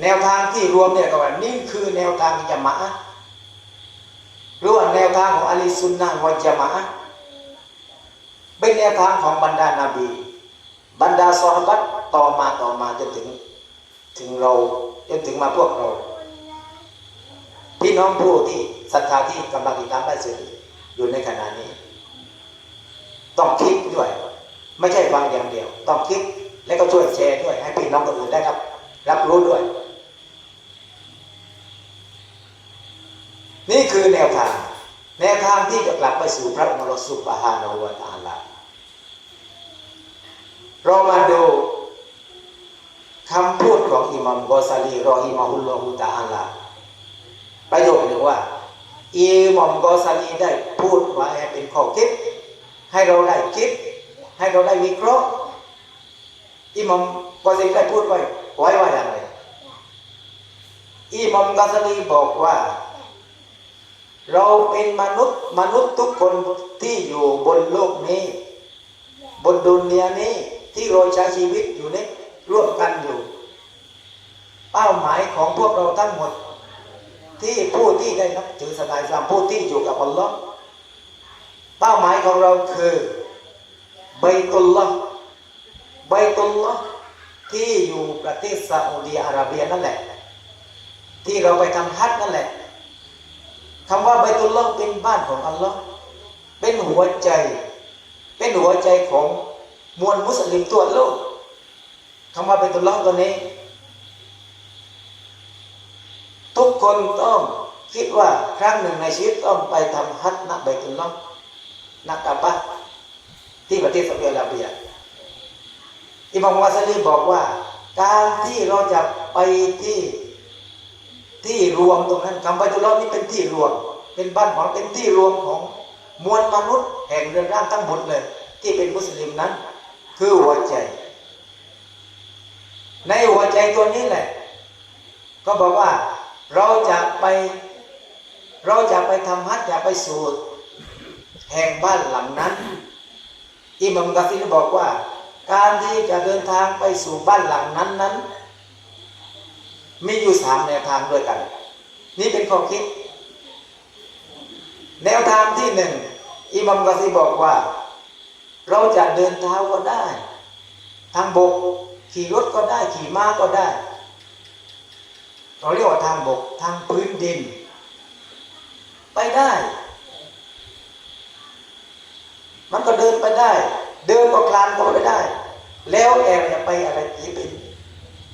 แนวทางที่รวมเนี่ยก็ว่านี่คือแนวทางจะมาอะหรือว่าแนวทางของอลีซุนนะวัจจะมาอะเป็นแนวทางของบรรดานาบี บรรดาซอฮาบัตต่อมาต่อมาจนถึง ถึงเราจนถึงมาพวกเรา พี่น้องผู้ที่ศรัทธาที่กำลังติดตามได้สื่ออยู่ในขณะนี้ ต้องคิดด้วย ไม่ใช่ฟังอย่างเดียว ต้องคิดและก็ช่วยแชร์ด้วย ให้พี่น้องคนอื่นได้รับ รับรู้ด้วย นี่คือแน วทางแนวทางที่จะกลับไปสู่พระองค์เรสุบฮานาหูวตะอาลาเรามาดูคำพูดของอิหมัมกอซาลีรอฮิมาฮุลลอฮุตะอาลาประโยคหนึ่งว่าอิหมัมกอซาลีได้พูดไว้ให้เป็นข้อคิด ให้เราได้คิด ให้เราได้วิเคราะห์อิหมัมกอซาลีได้พูดไว้ไว้ว่าอย่างไรอิหมัมกอซาลีบอกว่า เราเป็นมนุษย์มนุษย์ทุกคนที่อยู่บนโลกนี้ บนดุนเนียนี้ที่เราใช้ชีวิตอยู่นี้ร่วมกันอยู่ เป้าหมายของพวกเราทั้งหมด ที่ผู้ที่ได้นับถือศาสนาอิสลามผู้ที่อยู่กับอัลลอฮ์เป้าหมายของเราคือไบตุลลอฮ์ไบตุลลอที่อยู่ประเทศซาอุดีอาระเบียนั่นแหละ ที่เราไปทำฮัจญ์นั่นแหละ คำว่าไบตุลลอฮ์เป็นบ้านของอัลลอฮ์เป็นหัวใจ เป็นหัวใจของมวลมุสลิมทั่วโลกคำว่าไบตุลลอฮ์ตัวนี้ ทุกคนต้องคิดว่าครั้งหนึ่งในชีวิตต้องไปทำฮัจญ์นักไบตุลลอฮ์นักกะบะที่ประเทศซาอุดิอาระเบียอิหม่ามวาซาลีบอกว่า การที่เราจะไปที่ ที่รวมตรงนั้นคำไบตุลลอนี่เป็นที่รวม เป็นบ้านของเป็นที่รวมของมวลมนุษย์ แห่งเรือนร่างทั้งหมดเลย ที่เป็นมุสลิมนั้น คือหัวใจ ในหัวใจตัวนี้แหละ ก็บอกว่าเราจะไป เราจะไปทำฮัจจะไปสู่แห่งบ้านหลังนั้นอิหมัมกะซีรบอกว่า การที่จะเดินทางไปสู่บ้านหลังนั้นนั้น มีอยู่สามแนวทางด้วยกัน นี่เป็นข้อคิด แนวทางที่หนึ่งอิมัมกะซีบอกว่า เราจะเดินเท้าก็ได้ ทางบก ขี่รถก็ได้ ขี่ม้าก็ได้ เราเรียกว่าทางบกทางพื้นดิน ไปได้ มันก็เดินไปได้ เดินก็คลานก็ไปได้ แล้วแอร์จะไปอะไรที่เป็น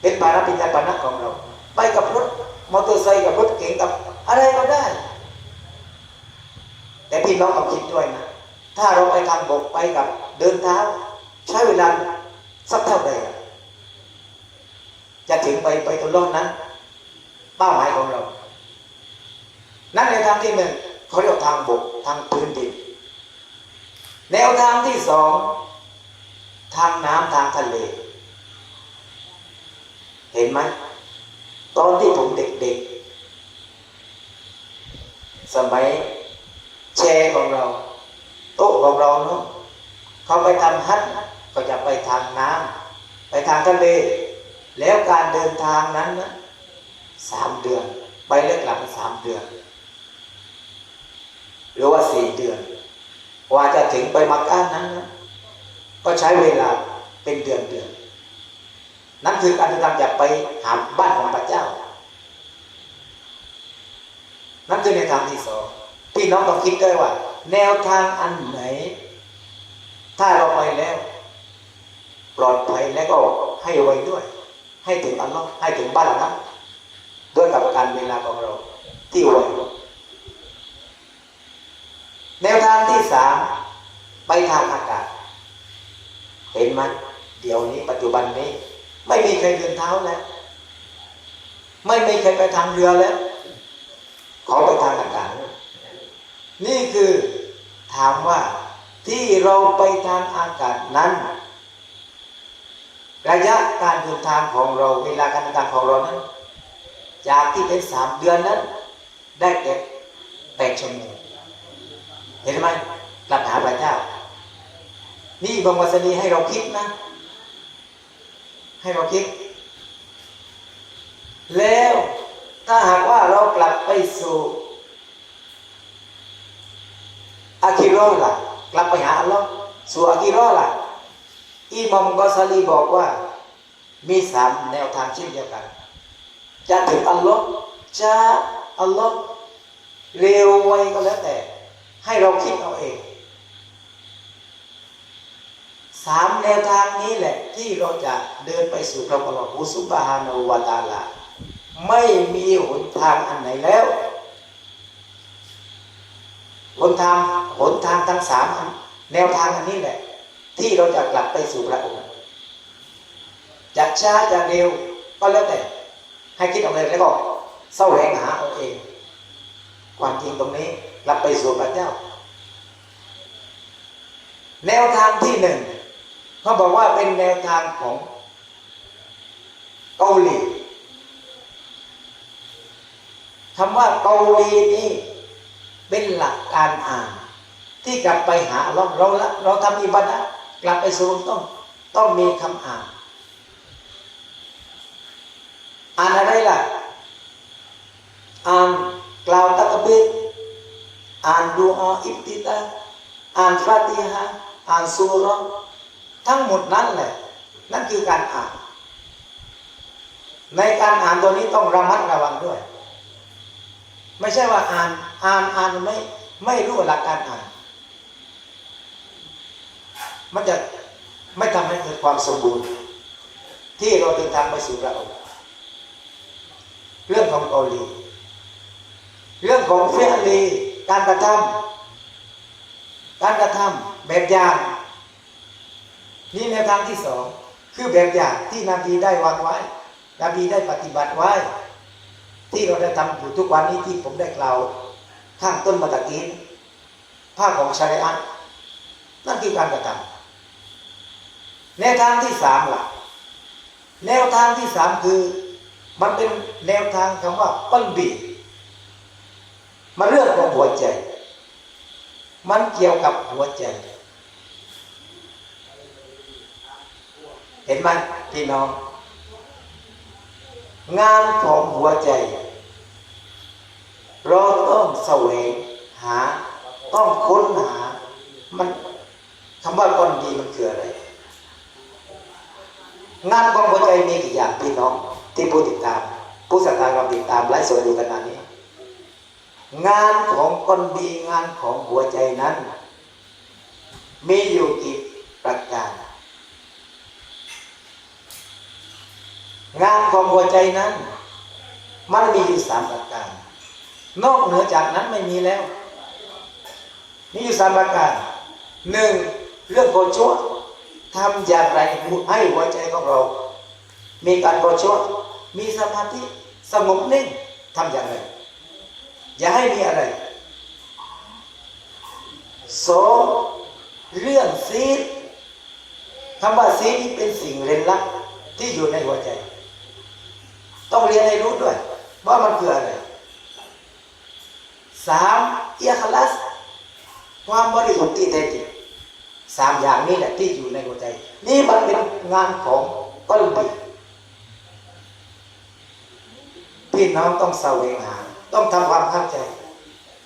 เป็นภาระเป็นยานพาหนะของเรา ไปกับรถมอเตอร์ไซค์กับรถเก๋งกับอะไรก็ได้ แต่พี่น้องต้องคิดด้วยนะ ถ้าเราไปทางบกไปกับเดินเท้า ใช้เวลาสักเท่าใดอะจะถึงไปไปตรงรอดนั้นเป้าหมายของเรา นั่นในทางที่หนึ่งเขาเรียกทางบกทางพื้นดิน แนวทางที่สองทางน้ำทางทะเล เห็นไหม ตอนที่ผมเด็กๆ สมัยแชร์ของเรา โต๊ะของเราเนาะเขาไปทำฮัทก็จะไปทางน้ำไปทางทะเล แล้วการเดินทางนั้นนะสามเดือน ไปเลือกหลังสามเดือน หรือว่าสี่เดือนกว่าจะถึงไปมักกะนั้นนะก็ใช้เวลาเป็นเดือนเดือน นั่นคือการเดินทาจากไปหาบ้านของพระเจ้า นั่นคือในวทางที่สองพี่น้องต้องคิดด้วยว่า แนวทางอันไหน ถ้าเราไปแล้ว ปลอดภัยแล้วก็ให้ไว้ด้วย ให้ถึงอัลลอฮ์ให้ถึงบ้านนั้นด้วยกับการเวลาของเรา ที่ไวแนวทางที่สามไปทางอากาศ เห็นไหมเดี๋ยวนี้ปัจจุบันนี้ ไม่มีใครเดินเท้าแล้วไม่มีใครไปทางเรือแล้ว ขอไปทางอากาศนี่คือถามว่าที่เราไปทางอากาศนั้น ระยะการเดินทางของเราเวลาการเดินทางของเรานั้น จากที่เป็นสามเดือนนั้น ได้แก่แปดชั่วโมงเห็นไหมกลับหาพระเจ้า นี่บางวัสนีให้เราคิดนะ ให้เราคิด แล้วถ้าหากว่าเรากลับไปสู่อาคิโรอล่ะ กลับไปหาอัลลอฮ์สู่อาคิโรอล่ะอิมอมกอซาลีบอกว่า มีสามแนวทางเช่นเดียวกัน จะถึงอัลลอฮ์จะอัลลอฮ์เร็วไวก็แล้วแต่ ให้เราคิดเอาเอง สามแนวทางนี้แหละที่เราจะเดินไปสู่พระบรมสุบฮานาวาตาลาไม่มีหนทางอันไหนแล้วหนทางหนทางทั้งสามแนวทางอันนี้แหละ ที่เราจะกลับไปสู่พระองค์จะช้าจะเร็วก็แล้วแต่ ให้คิดเอาเองแล้วก็เสาแสวงหาเอาเอง ความจริงตรงนี้กลับไปสู่พระเจ้า แนวทางที่หนึ่ง เขาบอกว่าเป็นแนวทางของเกาหลีคำว่าเกาหลีนี่เป็นหลักการอ่าน ที่กลับไปหาเราเราเราทำอิบัดะกลับไปสู่ต้องต้องมีคำอ่าน อ่านอะไรล่ะ อ่านกล่าวตักบิรอ่านดูอาอิบติตาอ่านฟาติฮะอ่านซูรา ทั้งหมดนั้นแหละ นั่นคือการอ่าน ในการอ่านตัวนี้ต้องระมัดระวังด้วย ไม่ใช่ว่าอ่านอ่านอ่านไม่ไม่รู้หลักการอ่าน มันจะไม่ทำให้เกิดความสมบูรณ์ ที่เราเดินทางไปสู่พระองค์เรื่องของเกาหลีเรื่องของเฟรลีการกระทำการกระทำแบบอย่าง นี่แนวทางที่สองคือแบบอย่างที่นบีได้วางไว้ นบีได้ปฏิบัติไว้ ที่เราได้ทำอยู่ทุกวันนี้ที่ผมได้กล่าวข้างต้นมาตะกี้ภาคของชาริอัตนั่นคือการกระทำแนวทางที่สามล่ะ แนวทางที่สามคือ มันเป็นแนวทางคำว่าปั้นบีมันเรื่องของหัวใจ มันเกี่ยวกับหัวใจ เห็นไหมพี่น้อง งานของหัวใจ เราต้องแสวงหา ต้องค้นหา มันคำว่าก้อนดีมันคืออะไร งานของหัวใจมีกี่อย่างพี่น้อง ที่ผู้ติดตาม ผู้ศรัทธาเราติดตามไลฟ์สดอยู่ขนาดนี้ งานของคนดีงานของหัวใจนั้น มีอยู่กี่ประการ งานของหัวใจนั้น มันมีอยู่สามประการ นอกเหนือจากนั้นไม่มีแล้วมีอยู่สามประการหนึ่งเรื่องโกชั่วทำอย่างไรให้หัวใจของเรา มีการโกชั่วมีสมาธิสงบนิ่งทำอย่างไร อย่าให้มีอะไรสองเรื่องซีดคำว่าซีดนี่เป็นสิ่งเร้นลับที่อยู่ในหัวใจ ต้องเรียนให้รู้ด้วย ว่ามันคืออะไรสามเอียคลัส ความบริสุทธิ์ที่แท้จริงสามอย่างนี้แหละที่อยู่ในหัวใจ นี่มันเป็นงานของก้นบีพี่น้องต้องแสวงหา ต้องทำความเข้าใจ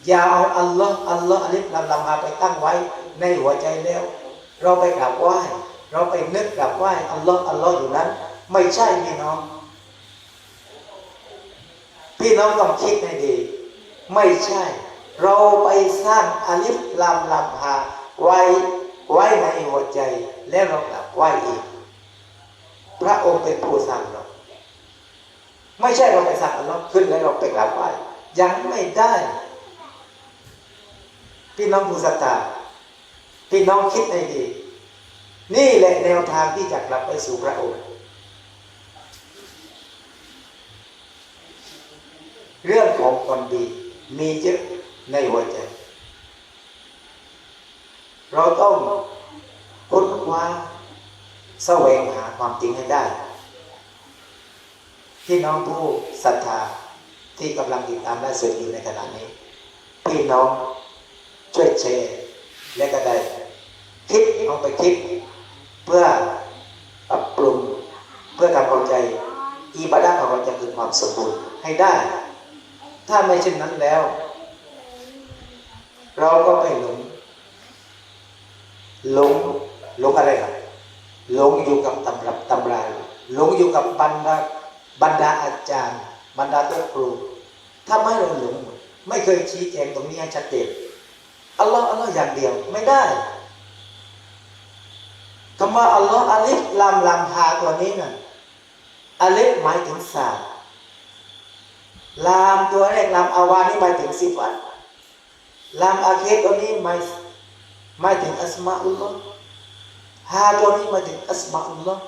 อย่าเอาอัลลอฮ์อัลลอฮ์อัลิฟลำลำมาไปตั้งไว้ในหัวใจแล้ว เราไปกราบไหว้เราไปนึกกราบไหว้อัลลอฮ์อัลลอฮ์อยู่นั้น ไม่ใช่พี่น้อง พี่น้องต้องคิดให้ดี ไม่ใช่ เราไปสร้างอาลิฟลำลำหาไว้ไว้ในหัวใจ แล้วเรากราบไหวอีก พระองค์เป็นผู้สร้างเราไม่ใช่เราไปสั่งอัลลอฮ์ขึ้นแล้วเราไปกราบไหวยังไม่ได้ พี่น้องผู้ศรัทธาพี่น้องคิดให้ดี นี่แหละแนวทางที่จะกลับไปสู่พระองค์ เรื่องของคนดีมีเยอะในหัวใจ เราต้องค้นคว้าแสวงหาความจริงให้ได้พี่น้องผู้ศรัทธาที่กำลังติดตามและสดอยู่ในขณะนี้ พี่น้องช่วยแชร์และก็ได้คิดเอาไปคิด เพื่อปรับปรุงเพื่อทำความใจอิบาดะห์ของเราจะเกิดความสมบูรณ์ให้ได้ ถ้าไม่เช่นนั้นแล้ว เราก็ไม่หลงหลงหลงอะไรครับหลงอยู่กับตำรับตำราหลงอยู่กับบรรดาบรรดาอาจารย์ บรรดาตัวครูถ้าไม่เราหลงไม่เคยชี้แจงตรงนี้ให้ชัดเจนอัลลอฮ์อัลลอฮ์อย่างเดียวไม่ได้คำว่าอัลลอฮ์อาลิฟลามลามฮาตัวนี้น่ะอาลิฟหมายถึงศาสตร์ ลามตัวแรกลามอาวานี่หมายถึงสิฟัตลามอาเคสตัวนี้หมายหมายถึงอัสมาอุลลอฮ์ฮาตัวนี้หมายถึงอัสมาอุลลอฮ์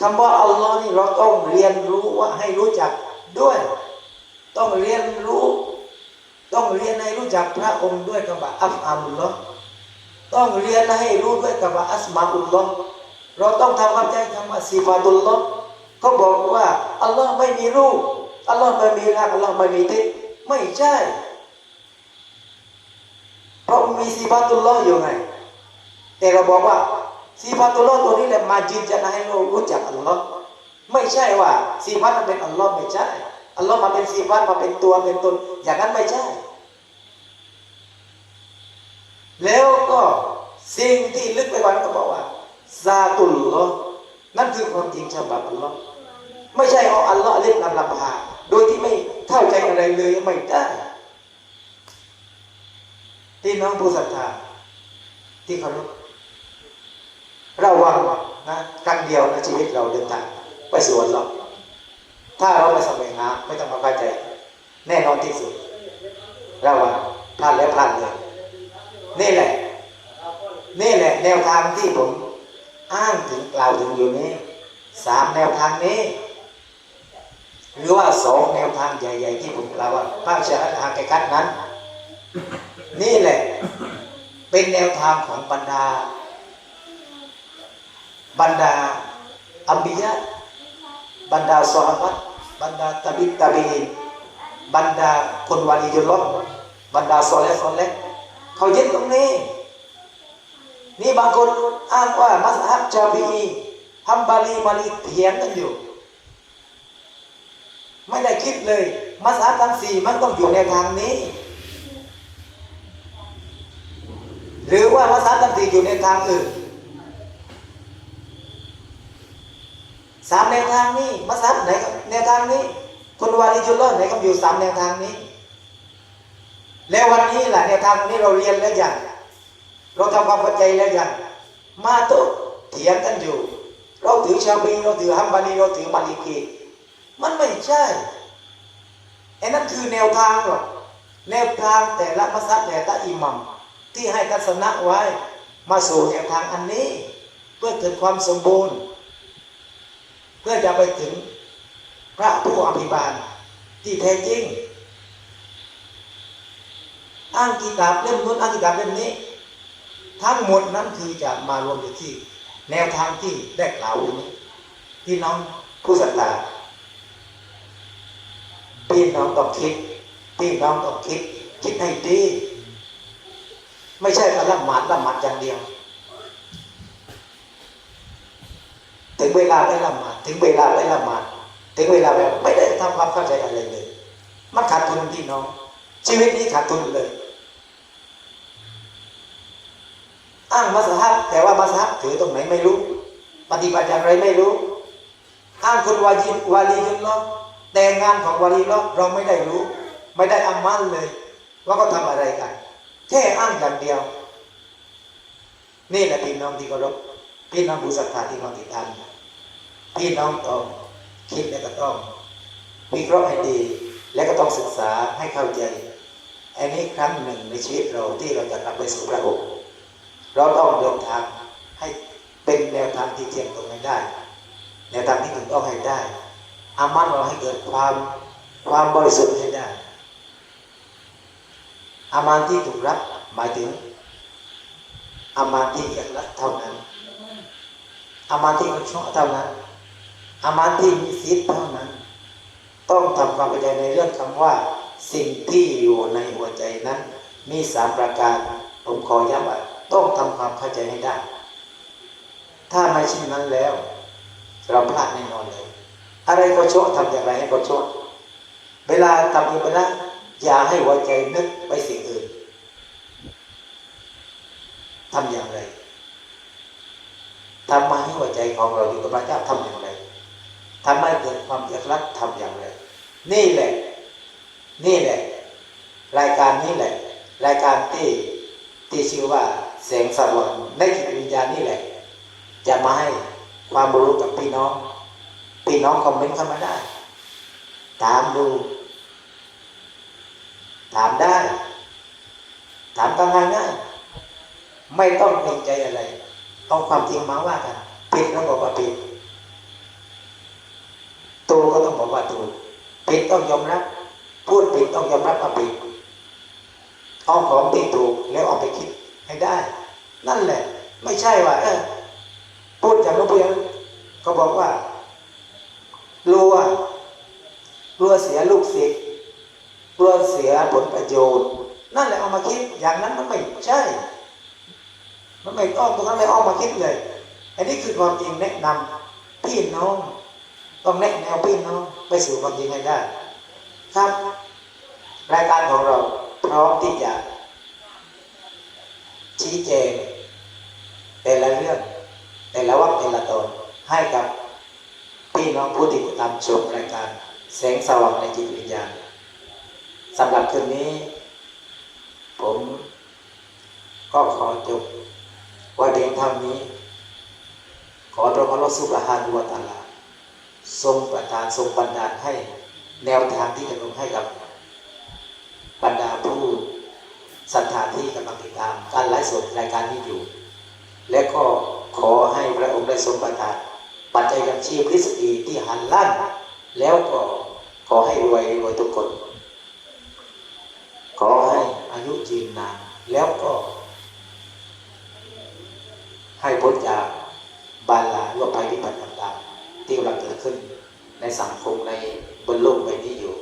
คำว่าอัลลอฮ์นี่เราต้องเรียนรู้ว่าให้รู้จักด้วย ต้องเรียนรู้ ต้องเรียนให้รู้จักพระองค์ด้วยคำว่าอัฟอามุลลอฮ์ต้องเรียนให้รู้ด้วยคำว่าอัสมาอุลลอฮ์เราต้องทำความใจคำว่าซีฟาตุลลอฮ์เขาบอกว่าอัลลอฮ์ไม่มีรูป อัลลอฮ์ไม่มีร่างอัลลอฮ์ไม่มีทิศไม่ใช่ เพราะมีซีฟาตุลลอฮ์อยู่ไง แต่เราบอกว่าซีฟาตุลลอฮ์ตัวนี้แหละมายืนยันให้เรารู้จักอัลลอฮ์ไม่ใช่ว่าซีฟาตมันเป็นอัลลอฮ์ไม่ใช่ อัลลอฮ์มาเป็นซีฟาตมาเป็นตัวเป็นตน อย่างนั้นไม่ใช่ แล้วก็สิ่งที่ลึกไปกว่านั้นก็บอกว่าซาตุลลอฮ์นั่นคือความจริงฉบับอัลลอฮ์ไม่ใช่เอาอัลลอฮ์เล่นนำลำพา โดยที่ไม่เข้าใจอะไรเลยไม่ได้ที่น้องผู้ศรัทธาที่เคารพระวังนะครั้งเดียวในชีวิตเราเดินทางไปสวนเราถ้าเราไม่แสวงหาไม่ต้องมาเข้าใจ แน่นอนที่สุดระวังพลาดแล้วพลาดเลยนี่แหละ นี่แหละ แนวทางที่ผมอ้างถึงกล่าวถึงอยู่นี้สามแนวทางนี้ หรือว่าสองแนวทางใหญ่ ๆ ที่ผมกล่าวว่าภาคชาติทางแก่กัดนั้น นี่แหละ เป็นแนวทางของบรรดา บรรดาอัมบิยะบรรดาซอฮาบะบรรดาตาบิตตาบีนบรรดาคนวาลียุลลอฮ์บรรดาซอเลซอเลเขายึดตรงนี้ นี่บางคนอ้างว่ามัสฮับชาฟีอีฮัมบาลีมาลีเถียงกันอยู่ ไม่ได้คิดเลย มัสฮับทั้งสี่มันต้องอยู่ในทางนี้ หรือว่ามัสฮับทั้งสี่อยู่ในทางอื่นสามแนวทางนี้มัสฮับไหนก็แนวทางนี้คนวาลีจุลลอฮ์ไหนก็อยู่สามแนวทางนี้ แล้ววันนี้แหละแนวทางนี้เราเรียนแล้วอยังเราทำความเข้าใจแล้วอยังมาตุเถียงกันอยู่ เราถือชาบีเราถือฮัมบาลีเราถือมาลิกี มันไม่ใช่ไอ้นั่นคือแนวทางหรอกแนวทางแต่ละมัสฮับแต่ละอิหมัมที่ให้ทัศนะไว้ มาสู่แนวทางอันนี้ เพื่อเกิดความสมบูรณ์ เพื่อจะไปถึงพระผู้อภิบาลที่แท้จริง อ้างกีตาบเล่มนู้นอ้างกีตาบเล่มนี้ ทั้งหมดนั้นคือจะมารวมอยู่ที่ แนวทางที่ได้กล่าวอยู่นี้พี่น้องผู้ศรัทธา พี่น้องต้องคิดพี่น้องต้องคิด คิดให้ดี ไม่ใช่การละหมาดละหมาดอย่างเดียว ถึงเวลาไปละหมาดถึงเวลาไปละหมาดถึงเวลาแบบไม่ได้ทำความเข้าใจอะไรเลย มันขาดทุนพี่น้อง ชีวิตนี้ขาดทุนเลย อ้างมัสฮับแต่ว่ามัสฮับถือตรงไหนไม่รู้ ปฏิบัติอย่างไรไม่รู้ อ้างคนวาจิวาลียุนลอ แต่งานของวาลีลอเราไม่ได้รู้ ไม่ได้อามันเลย ว่าเขาทำอะไรกัน แค่อ้างอย่างเดียว นี่แหละพี่น้องที่เคารพพี่น้องผู้ศรัทธาที่มาติดตามพี่น้องต้องคิดและก็ต้องวิเคราะห์ให้ดี และก็ต้องศึกษาให้เข้าใจอันนี้ครั้งหนึ่งในชีวิตเราที่เราจะกลับไปสู่พระองค์เราต้องเดินทางให้เป็นแนวทางที่เที่ยงตรงให้ได้ แนวทางที่ถูกต้องให้ได้ อามันเราให้เกิดความความบริสุทธิ์ให้ได้ อามันที่ถูกรับหมายถึง อามันที่อยากรับเท่านั้น อามันที่มันชอบเท่านั้น อามันที่มีสิทธิ์เท่านั้น ต้องทำความเข้าใจในเรื่องคำว่า สิ่งที่อยู่ในหัวใจนั้น มีสามประการ ผมขอย้ำว่าต้องทำความเข้าใจให้ได้ ถ้าไม่เช่นนั้นแล้ว เราพลาดแน่นอนเลย อะไรก็โชว์ทำอย่างไรให้ก็โชว์เวลาทำอิบาดะอย่าให้หัวใจนึกไปสิ่งอื่นทำอย่างไรทำมาให้หัวใจของเราอยู่กับพระเจ้าทำอย่างไรทำให้เกิดความอยากรักทำอย่างไร นี่แหละ นี่แหละ รายการนี้แหละ รายการที่ที่ชื่อว่าแสงสว่างในจิตวิญญาณนี่แหละ จะมาให้ความรู้กับพี่น้อง พี่น้องคอมเมนต์เข้ามาได้ ถามดู ถามได้ ถามกันง่ายๆไม่ต้องเกรงใจอะไรต้องความจริงมาว่ากันผิดก็บอกว่าผิดถูกก็ต้องบอกว่าถูผิดต้องยอมรับ พูดผิดต้องยอมรับว่าผิดเอาของที่ถูกแล้วเอาไปคิดให้ได้ นั่นแหละ ไม่ใช่ว่าเออพูดอย่างนู้นพูดอย่างเขาบอกว่า กลัว กลัวเสียลูกศิษย์กลัวเสียผลประโยชน์ นั่นแหละเอามาคิดอย่างนั้นมันไม่ใช่ มันไม่ต้องตรงนั้นไม่เอามาคิดเลย อันนี้คือความจริงแนะนำพี่น้อง ต้องแนะแนวพี่น้องไปสู่ความจริงให้ได้ ครับรายการของเราพร้อมที่จะชี้แจงแต่ละเรื่องแต่ละวักแต่ละตอนให้กับ พี่น้องผู้ติดตามชมรายการแสงสว่างในจิตวิญญาณสำหรับคืนนี้ ผม ก็ขอจบว่าเพียงเท่านี้ ขอพระองค์สุบฮานุวะตาลา ทรงประทานทรงบันดาลให้แนวทางที่จะลงให้กับบรรดาผู้ศรัทธาที่กำลังติดตาม การไลฟ์สดรายการนี้อยู่ และก็ขอให้พระองค์ได้ทรงประทาน ปัจจัยยังชีพริสกีที่หันลั่น แล้วก็ขอให้รวยรวยทุกคน ขอให้อายุยืนนาน แล้วก็ ให้พ้นจากบาลาโรคภัยพิบัติต่างๆที่กำลังเกิดขึ้น ในสังคมในบนโลกใบนี้อยู่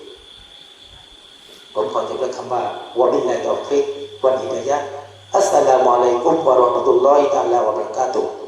ผมขอจบด้วยคำว่าวะบิลลาฮิตอฟิกวันฮิดายะอัสสลามุอะลัยกุมวะเราะห์มะตุลลอฮิตะอาลาวะบะเราะกาตุฮ์